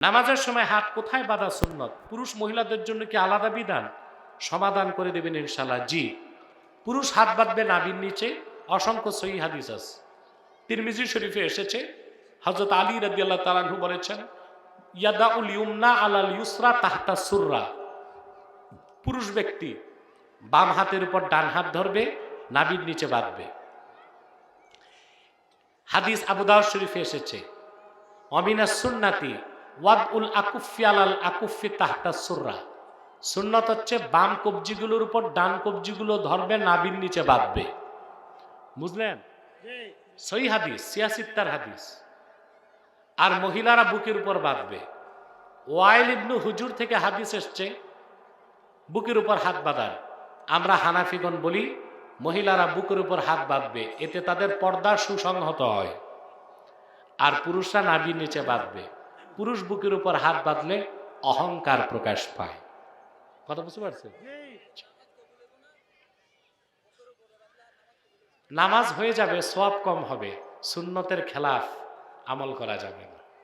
নামাজের সময় হাত কোথায় বাঁধা সুন্নত? পুরুষ মহিলাদের জন্য কি আলাদা বিধান? সমাধান করে দেবেন ইনশাল্লাহ জি। পুরুষ হাত বাঁধবে নাবির নিচে। অসংখ্য সহি হাদিস আছে। তিরমিজি শরীফে এসেছে। হজরত আলী রাদি আল্লাহ তালাহু বলেছেন ইয়াদা ইউমনা আলাল ইউসরা তাহতা সুররা। পুরুষ ব্যক্তি বাম হাতের উপর ডান হাত ধরবে, নাবির নিচে বাঁধবে। হাদিস আবুদাউদ শরীফে এসেছে, অমিনা সুন্নাতি ওয়াদ উল আকুফি আলাল আকুফি তাহতা সুররা। সুন্নত হচ্ছে বাম কবজিগুলোর উপর ডান কবজিগুলো ধরবে, নাবির নিচে বাঁধবে। বুঝলেন? সই হাদিস, সিয়াসিত্তার হাদিস। আর মহিলারা বুকের উপর বাঁধবে। ওয়াইল ইবনু হুজুর থেকে হাদিস এসছে, বুকের উপর হাত বাঁধার। আমরা হানাফিগণ বলি, মহিলারা বুকের উপর হাত বাঁধবে, এতে তাদের পর্দা সুসংহত হয়। আর পুরুষরা নাবির নিচে বাঁধবে। পুরুষ বুকের উপর হাত বাঁধলে অহংকার প্রকাশ পায়। কথা বুঝতে পারছেন নামাজ হয়ে যাবে সব কম হবে, সুন্নতের খেলাফ আমল করা যাবে না।